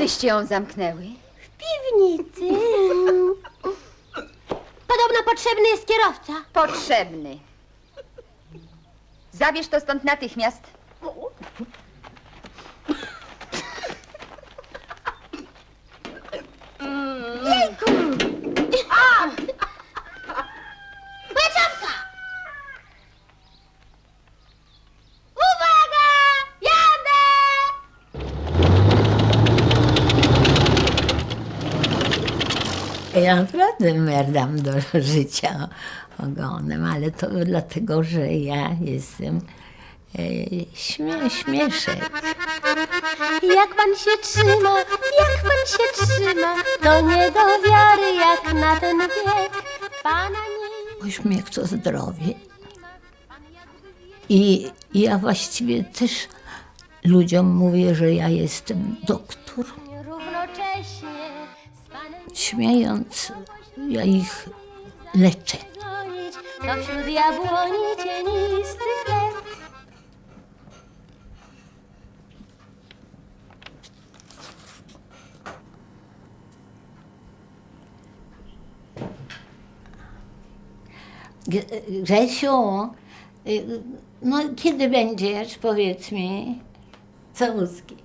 wyście ją zamknęły? piwnicy. Podobno potrzebny jest kierowca. Potrzebny. Zabierz to stąd natychmiast. Ja naprawdę merdam do życia ogonem, ale to dlatego, że ja jestem e, śmie, śmieszek. Jak pan się trzyma, jak pan się trzyma, to nie do wiary jak na ten wiek. Pana nie... Uśmiech to zdrowie. I ja właściwie też ludziom mówię, że ja jestem doktor. Równocześnie Śmiejąc, ja ich leczę. to wśród jabłoni cienistych let. G- Grzesiu, y, no kiedy będziesz, powiedz mi, całuski.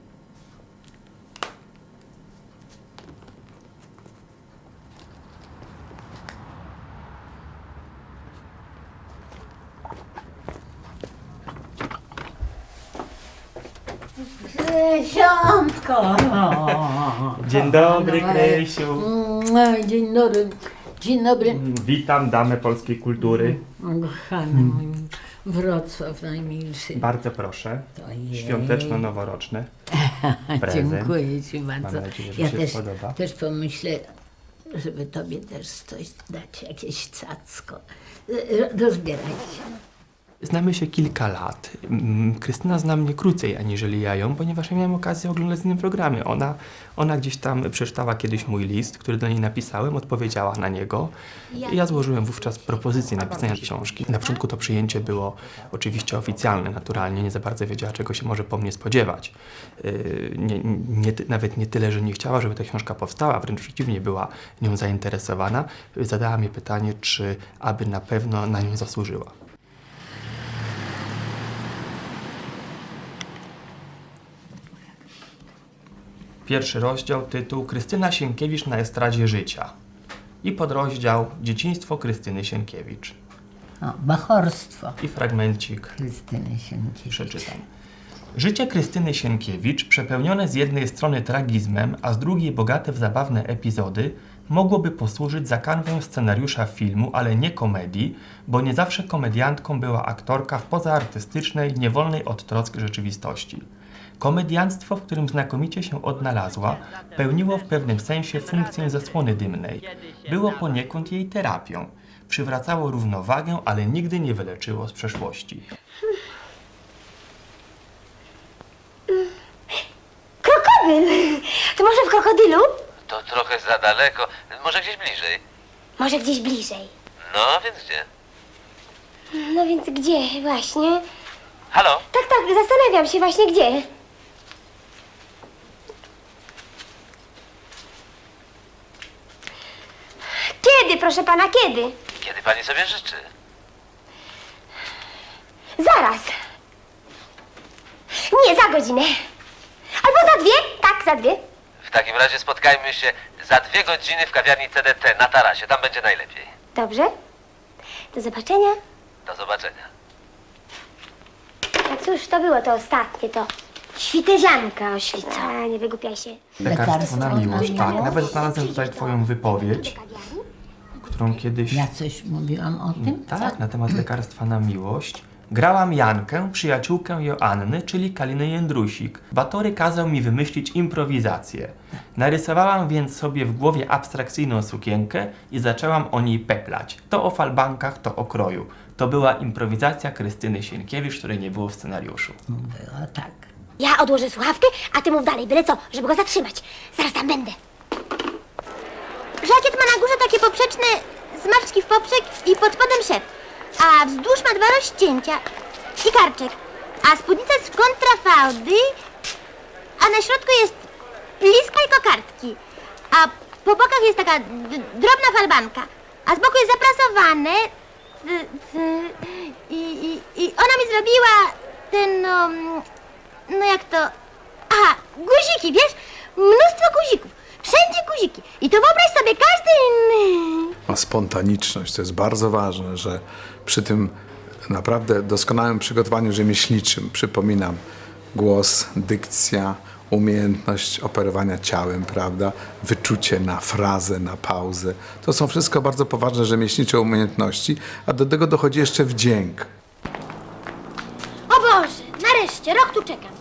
Grzesiątko! Dzień dobry. Krysiu. Mm, Dzień dobry, dzień dobry. Witam damę polskiej kultury. Kochany mój Wrocław najmilszy. Bardzo proszę. Ojej. Prezent. Dziękuję Ci bardzo. nadzieję, że ja się też, spodoba. też pomyślę, żeby Tobie też coś dać, jakieś cacko. E, Rozbieraj się. Znamy się kilka lat. Mm, Krystyna zna mnie krócej aniżeli ja ją, ponieważ ja miałem okazję oglądać z innym programie. Ona, ona gdzieś tam przeczytała kiedyś mój list, który do niej napisałem, odpowiedziała na niego. Ja złożyłem wówczas propozycję napisania książki. Na początku to przyjęcie było oczywiście oficjalne, naturalnie, nie za bardzo wiedziała, czego się może po mnie spodziewać. Yy, Nie, nie, nawet nie tyle, że nie chciała, żeby ta książka powstała, wręcz przeciwnie, była nią zainteresowana. Zadała mi pytanie, czy aby na pewno na nią zasłużyła. Pierwszy rozdział, tytuł Krystyna Sienkiewicz na estradzie życia. I podrozdział Dzieciństwo Krystyny Sienkiewicz. O, bachorstwo I fragmencik Krystyny Sienkiewicz. przeczytam. Życie Krystyny Sienkiewicz, przepełnione z jednej strony tragizmem, a z drugiej bogate w zabawne epizody, mogłoby posłużyć za kanwę scenariusza filmu, ale nie komedii, bo nie zawsze komediantką była aktorka w pozaartystycznej, niewolnej od trosk rzeczywistości. Komediantstwo, w którym znakomicie się odnalazła, pełniło w pewnym sensie funkcję zasłony dymnej. Było poniekąd jej terapią. Przywracało równowagę, ale nigdy nie wyleczyło z przeszłości. Krokodyl! To może w krokodylu? To trochę za daleko. Może gdzieś bliżej. Może gdzieś bliżej. No, więc gdzie? No więc gdzie właśnie? Halo? Tak, tak, zastanawiam się właśnie gdzie. Kiedy, proszę pana, kiedy? Kiedy pani sobie życzy? Zaraz. Nie, za godzinę. Albo za dwie? Tak, za dwie. W takim razie spotkajmy się za dwie godziny w kawiarni CDT na tarasie. Tam będzie najlepiej. Dobrze. Do zobaczenia. Do zobaczenia. A cóż to było to ostatnie, to świtezianka oświca. A, nie wygłupiaj się. Lekarstwo na miłość, tak. Nawet znalazłem tutaj twoją wypowiedź, którą kiedyś... Ja coś mówiłam o tym? Tak, na temat lekarstwa na miłość. Grałam Jankę, przyjaciółkę Joanny, czyli Kaliny Jędrusik. Batory kazał mi wymyślić improwizację. Narysowałam więc sobie w głowie abstrakcyjną sukienkę i zaczęłam o niej peplać. To o falbankach, to o kroju. To była improwizacja Krystyny Sienkiewicz, której nie było w scenariuszu. Było tak. Ja odłożę słuchawkę, a ty mów dalej, byle co, żeby go zatrzymać. Zaraz tam będę. Żakiet ma na górze takie poprzeczne zmaczki w poprzek i pod spodem szep, a wzdłuż ma dwa rozcięcia i karczek, a spódnica jest kontrafałdy, a na środku jest liska i kokardki. A po bokach jest taka drobna falbanka. A z boku jest zaprasowane. I, i, I ona mi zrobiła ten, no, no jak to... Aha, guziki, wiesz? Mnóstwo guzików. Wszędzie guziki. I to wyobraź sobie, każdy inny... A spontaniczność to jest bardzo ważne, że przy tym naprawdę doskonałym przygotowaniu rzemieślniczym, przypominam, głos, dykcja, umiejętność operowania ciałem, prawda, wyczucie na frazę, na pauzę. To są wszystko bardzo poważne rzemieślnicze umiejętności, a do tego dochodzi jeszcze wdzięk. O Boże, nareszcie, rok tu czekam.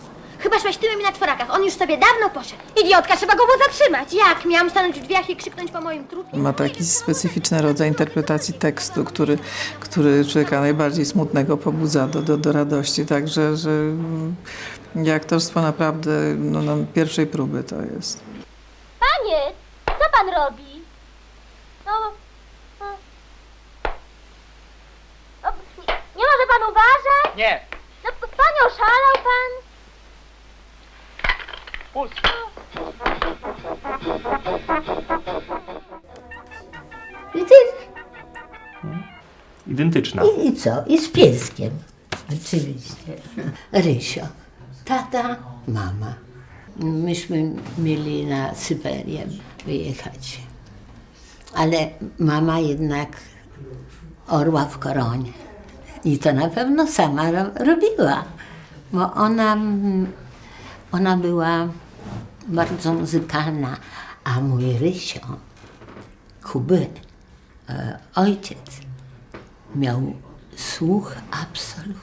Chyba szłaś tyłem na czworakach, on już sobie dawno poszedł. Idiotka, trzeba go było zatrzymać. Jak? Miałam stanąć w drzwiach i krzyknąć po moim trupie? Ma taki specyficzny rodzaj interpretacji tekstu, który, który człowieka najbardziej smutnego pobudza do, do, do radości. Także, że mm, aktorstwo naprawdę no, no, pierwszej próby to jest. Panie, co pan robi? No, no. Nie, nie może pan uważać? Nie, No, p- panie, oszalał pan? Puść. Widzisz? Identyczna. I, I co? I z pieskiem. Oczywiście. Rysio. Tata, mama. Myśmy mieli na Syberię wyjechać. Ale mama jednak orła w koronie. I to na pewno sama ro- robiła. Bo ona, ona była bardzo muzykalna. A mój Rysio, Kuby, e, ojciec, miał słuch absolutny.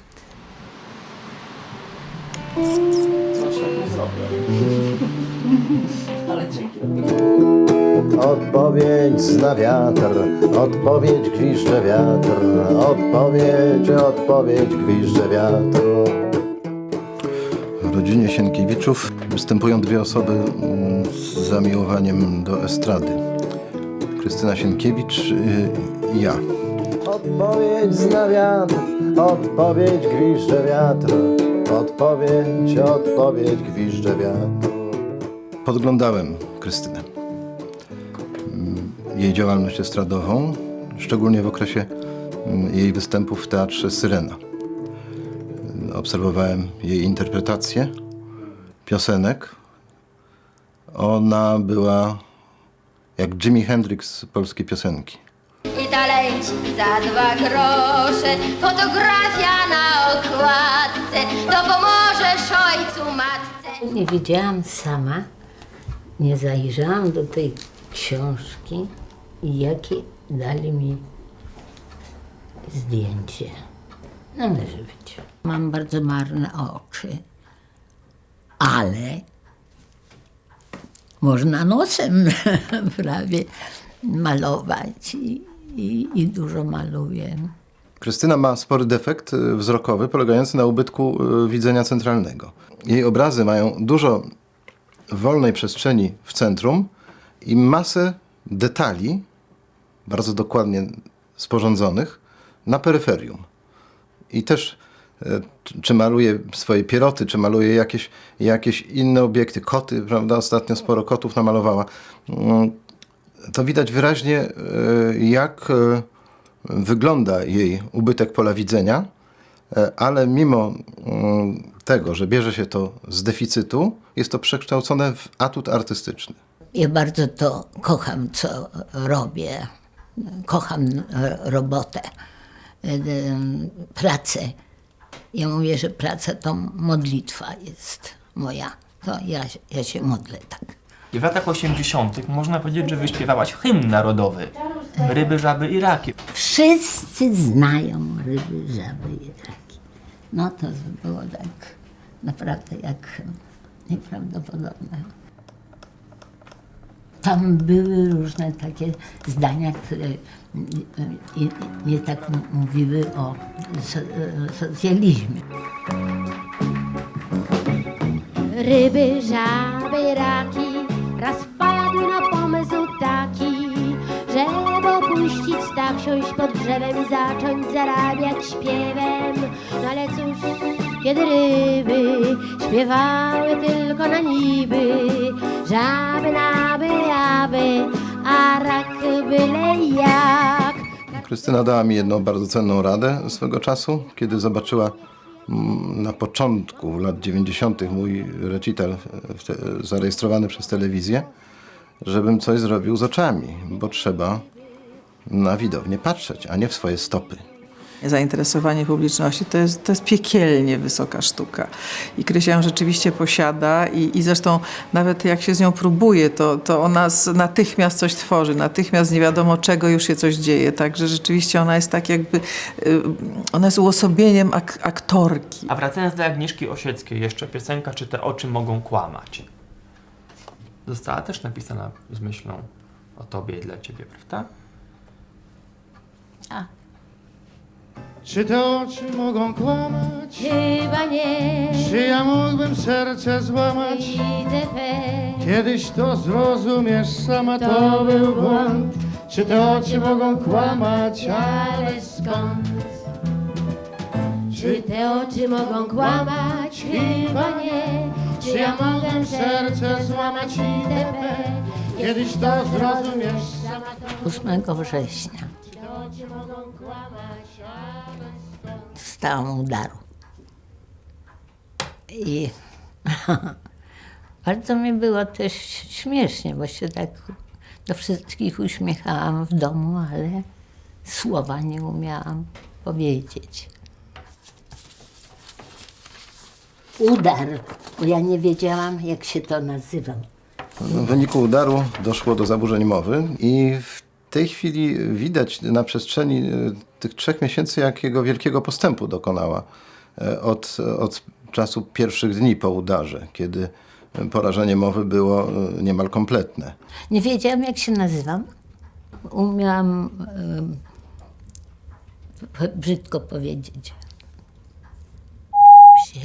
Odpowiedź zna wiatr, odpowiedź gwizdże wiatr, odpowiedź, odpowiedź gwizdże wiatr. W rodzinie Sienkiewiczów występują dwie osoby mm, z zamiłowaniem do estrady. Krystyna Sienkiewicz y, i ja. Odpowiedź zna wiatr, odpowiedź gwizdże wiatr, odpowiedź, odpowiedź gwizdże wiatr. Podglądałem Krystynę jej działalność estradową, szczególnie w okresie mm, jej występów w teatrze Syrena. Obserwowałem jej interpretację piosenek. Ona była jak Jimi Hendrix polskiej piosenki. I talencik za dwa grosze, fotografia na okładce, to pomożesz ojcu, matce. Nie wiedziałam sama, nie zajrzałam do tej książki, jakie dali mi zdjęcie. No może być. Mam bardzo marne oczy, ale można nosem prawie malować i, i, i dużo maluję. Krystyna ma spory defekt y, wzrokowy polegający na ubytku y, widzenia centralnego. Jej obrazy mają dużo wolnej przestrzeni w centrum i masę detali, bardzo dokładnie sporządzonych, na peryferium. I też czy- czy maluje swoje pieroty, czy maluje jakieś, jakieś inne obiekty, koty, prawda? Ostatnio sporo kotów namalowała. Mm, To widać wyraźnie, e, jak e, wygląda jej ubytek pola widzenia, e, ale mimo mm, tego, że bierze się to z deficytu, jest to przekształcone w atut artystyczny. Ja bardzo to kocham, co robię. Kocham e, robotę, e, e, pracę. Ja mówię, że praca to modlitwa jest moja. To ja, się- ja się modlę tak. I w latach 80. można powiedzieć, że wyśpiewałaś hymn narodowy. Ryby, żaby i raki. Wszyscy znają ryby, żaby i raki. No to było tak naprawdę jak nieprawdopodobne. Tam były różne takie zdania, które nie, nie tak mówiły o so, socjalizmie. Ryby, żaby, raki raz wpadły na pomysł taki, żeby opuścić staw, siąść pod drzewem i zacząć zarabiać śpiewem. No ale cóż, kiedy ryby śpiewały tylko na niby, żaby, naby, aby, a rak byle jak. Krystyna dała mi jedną bardzo cenną radę swego czasu, kiedy zobaczyła mm, na początku lat 90. mój recital te, zarejestrowany przez telewizję, żebym coś zrobił z oczami, bo trzeba na widownię patrzeć, a nie w swoje stopy. Zainteresowanie publiczności to jest, to jest piekielnie wysoka sztuka. I Krysia ją rzeczywiście posiada i, i zresztą nawet jak się z nią próbuje, to, to ona z, natychmiast coś tworzy, natychmiast nie wiadomo czego już się coś dzieje. Także rzeczywiście ona jest tak jakby, y, ona jest uosobieniem ak- aktorki. A wracając do Agnieszki Osieckiej, jeszcze piosenka Czy te oczy mogą kłamać. Została też napisana z myślą o tobie i dla ciebie, prawda? Czy te oczy mogą kłamać? Chyba nie. Czy ja mógłbym serce złamać? IDP. Kiedyś to zrozumiesz sama, to był błąd. Czy te oczy mogą kłamać? Ale skąd? Czy te oczy mogą kłamać? Chyba nie. Czy ja mogłem serce złamać? IDP. Kiedyś to zrozumiesz sama, 8 września dostałam udaru. I bardzo mi było też śmiesznie, bo się tak do wszystkich uśmiechałam w domu, ale słowa nie umiałam powiedzieć. Udar, bo ja nie wiedziałam, jak się to nazywa. W wyniku udaru doszło do zaburzeń mowy i w tej chwili widać na przestrzeni e, tych trzech miesięcy, jakiego wielkiego postępu dokonała e, od, od czasu pierwszych dni po udarze, kiedy porażenie mowy było e, niemal kompletne. Nie wiedziałam, jak się nazywam. Umiałam p- brzydko powiedzieć. Się.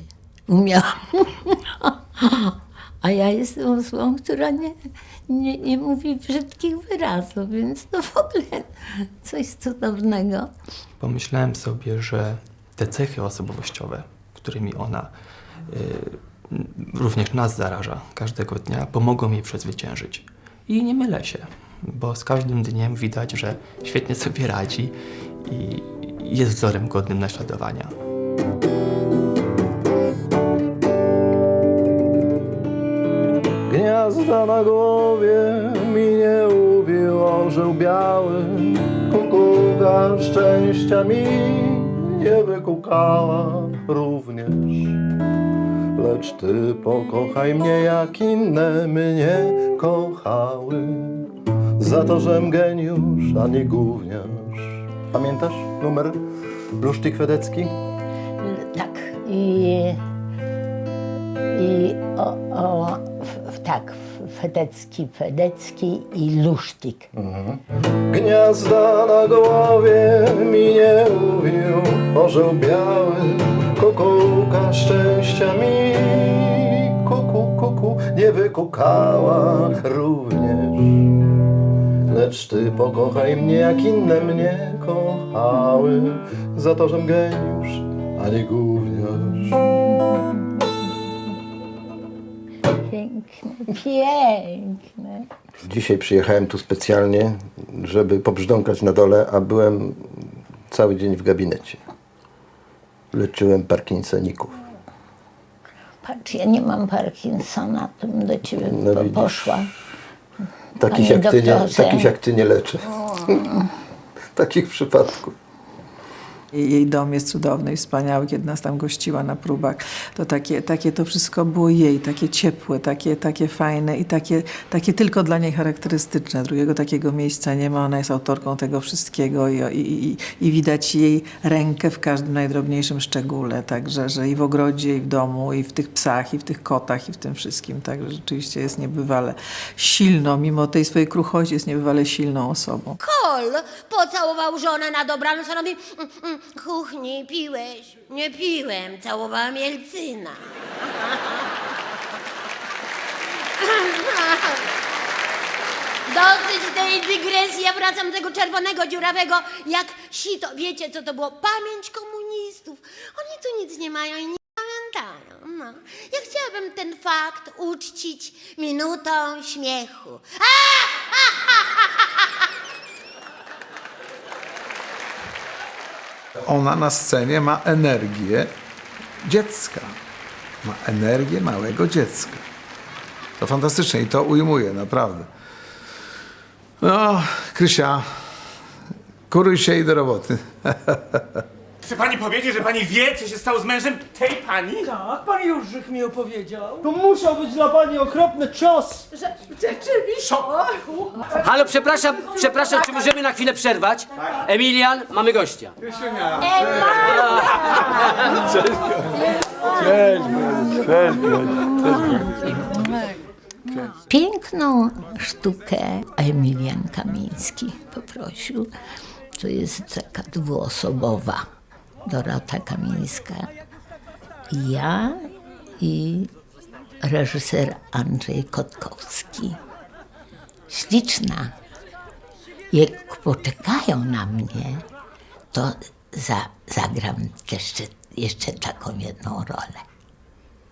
Umiałam. A ja jestem osobą, która nie, nie, nie mówi brzydkich wyrazów, więc to w ogóle coś cudownego. Pomyślałem sobie, że te cechy osobowościowe, którymi ona y, również nas zaraża każdego dnia, pomogą jej przezwyciężyć. I nie mylę się, bo z każdym dniem widać, że świetnie sobie radzi i jest wzorem godnym naśladowania. Gniazda na głowie mi nie ubił orzeł biały Kukułka szczęścia mi nie wykukała również Lecz ty pokochaj mnie jak inne mnie kochały Za to, żem geniusz, a nie gówniarz Pamiętasz numer Bluszczyk Wedecki? Tak. I, i o, o, f, tak, Fedecki, Fedecki i Lusztik. Gniazda na głowie mi nie uwił orzeł biały, kukułka szczęścia mi kuku, kuku nie wykukała również. Lecz ty pokochaj mnie jak inne mnie kochały, za to, żem geniusz, a nie gówniarz. Piękne, piękne. Dzisiaj przyjechałem tu specjalnie, żeby pobrzdąkać na dole, a byłem cały dzień w gabinecie. Leczyłem Parkinsoników. Patrz, ja nie mam Parkinsona, to bym do ciebie No po, widzisz. poszła. Takich Panie jak, ty nie, doktorze. takich jak ty nie leczę. Takich przypadków. Jej dom jest cudowny i wspaniały, kiedy nas tam gościła na próbach. To takie, takie to wszystko było jej, takie ciepłe, takie, takie fajne i takie, takie tylko dla niej charakterystyczne. Drugiego takiego miejsca nie ma. Ona jest autorką tego wszystkiego i, i, i, i widać jej rękę w każdym najdrobniejszym szczególe. Także, że i w ogrodzie, i w domu, i w tych psach, i w tych kotach, i w tym wszystkim. Także rzeczywiście jest niebywale silną, mimo tej swojej kruchości jest niebywale silną osobą. Kol pocałował żonę na dobranoc, a robi mm, mm, kuchni, piłeś? Nie piłem, całowałam Jelcyna. Dosyć tej dygresji, ja wracam do tego czerwonego, dziurawego, jak sito. Wiecie, co to było? Pamięć komunistów. Oni tu nic nie mają i nie pamiętają. no. Ja chciałabym ten fakt uczcić minutą śmiechu. Ona na scenie ma energię dziecka. Ma energię małego dziecka. To fantastycznie i to ujmuje, naprawdę. No, Krysia, kuruj się i do roboty. Chce pani powiedzieć, że pani wie, co się stało z mężem tej pani? Tak, pan Jurzyk mi opowiedział. To musiał być dla pani okropny cios. Rzeczywiście. Halo, przepraszam, przepraszam, czy możemy na chwilę przerwać? Emilian, mamy gościa. Piękną sztukę Emilian Kamiński poprosił. To jest taka dwuosobowa Dorota Kamińska. Ja i reżyser Andrzej Kotkowski. Śliczna. Jak poczekają na mnie, to za, zagram jeszcze, jeszcze taką jedną rolę.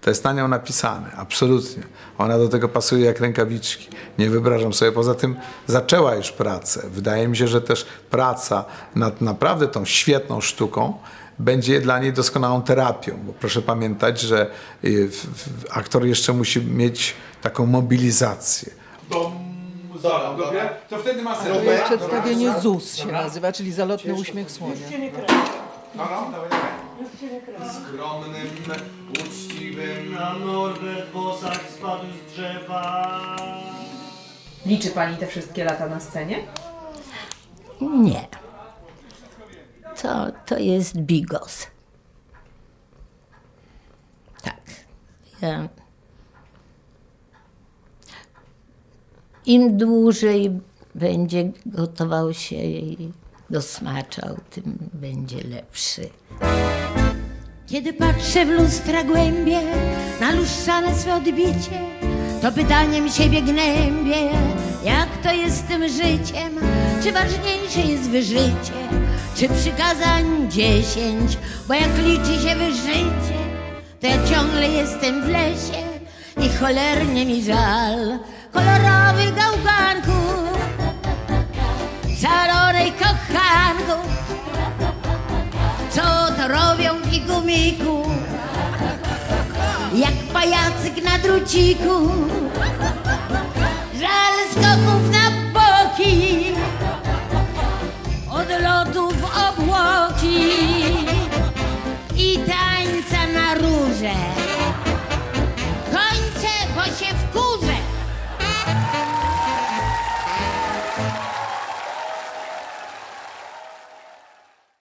To jest na nią napisane, absolutnie. Ona do tego pasuje jak rękawiczki. Nie wyobrażam sobie. Poza tym zaczęła już pracę. Wydaje mi się, że też praca nad naprawdę tą świetną sztuką będzie dla niej doskonałą terapią. Bo proszę pamiętać, że y, aktor jeszcze musi mieć taką mobilizację. To wtedy ma sens. To jest przedstawienie ZUS się nazywa, czyli zalotny uśmiech słonia. Skromnym, uczciwym. Na Norbert Bosak spadł z drzewa. Liczy pani te wszystkie lata na scenie? Nie. To, to jest bigos. Tak. Ja... Im dłużej będzie gotował się i dosmaczał, tym będzie lepszy. Kiedy patrzę w lustra głębie, na lustrzane swe odbicie, to pytaniem siebie gnębię, jak to jest z tym życiem? Czy ważniejsze jest wyżycie, czy przykazań dziesięć? Bo jak liczy się wyżycie, to ja ciągle jestem w lesie i cholernie mi żal kolorowych gałganków, szalonej kochanków. Co to robią w igumiku? Jak pajacyk na druciku. Żal skoków